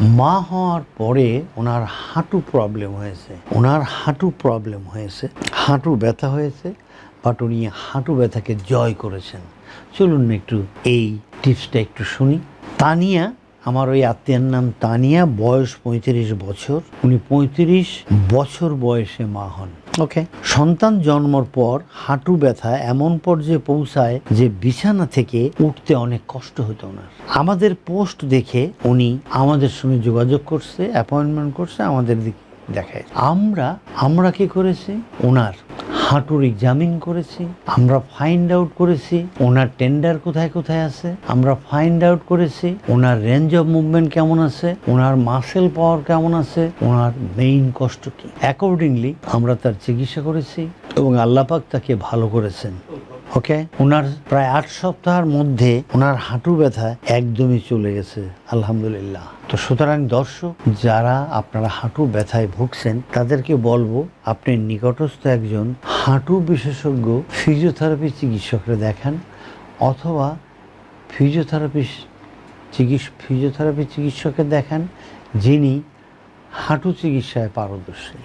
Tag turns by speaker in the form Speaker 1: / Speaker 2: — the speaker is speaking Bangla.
Speaker 1: মা হওয়ার পরে ওনার হাঁটু প্রবলেম হয়েছে। ওনার হাঁটু প্রবলেম হয়েছে। হাঁটু ব্যথা হয়েছে বাট উনি হাঁটু ব্যথাকে জয় করেছেন। চলুন একটু এই টিপসটা একটু শুনি। তানিয়া আমার ওই আত্মীয়ার নাম তানিয়া বয়স পঁয়ত্রিশ বছর। উনি পঁয়ত্রিশ বছর বয়সে মা হন। ওকে সন্তান জন্মর পর হাঁটু ব্যথা এমন পর্যায়ে পৌঁছায় যে বিছানা থেকে উঠতে অনেক কষ্ট হতো ওনার। আমাদের পোস্ট দেখে উনি আমাদের সঙ্গে যোগাযোগ করছে অ্যাপয়েন্টমেন্ট করছে আমাদের দিকে দেখায়। আমরা আমরা কি করেছি? ওনার হাঁটুর এক্সামিন করেছি, আমরা ফাইন্ড আউট করেছি ওনার টেন্ডার কোথায় কোথায় আছে, আমরা ফাইন্ড আউট করেছি ওনার রেঞ্জ অফ মুভমেন্ট কেমন আছে, ওনার মাসেল পাওয়ার কেমন আছে, ওনার মেইন কষ্ট কি। অ্যাকর্ডিংলি আমরা তার চিকিৎসা করেছি এবং আল্লাপাক তাকে ভালো করেছেন। ওকে? ওনার প্রায় আট সপ্তাহের মধ্যে ওনার হাঁটু ব্যথা একদমই চলে গেছে, আলহামদুলিল্লাহ। তো সুতরাং দর্শক, যারা আপনারা হাঁটু ব্যথায় ভুগছেন, তাদেরকে বলব, আপনি নিকটস্থ একজন হাঁটু বিশেষজ্ঞ ফিজিওথেরাপি চিকিৎসকরে দেখান, অথবা ফিজিওথেরাপি চিকিৎস ফিজিওথেরাপি চিকিৎসকের দেখান, যিনি হাঁটু চিকিৎসায় পারদর্শী।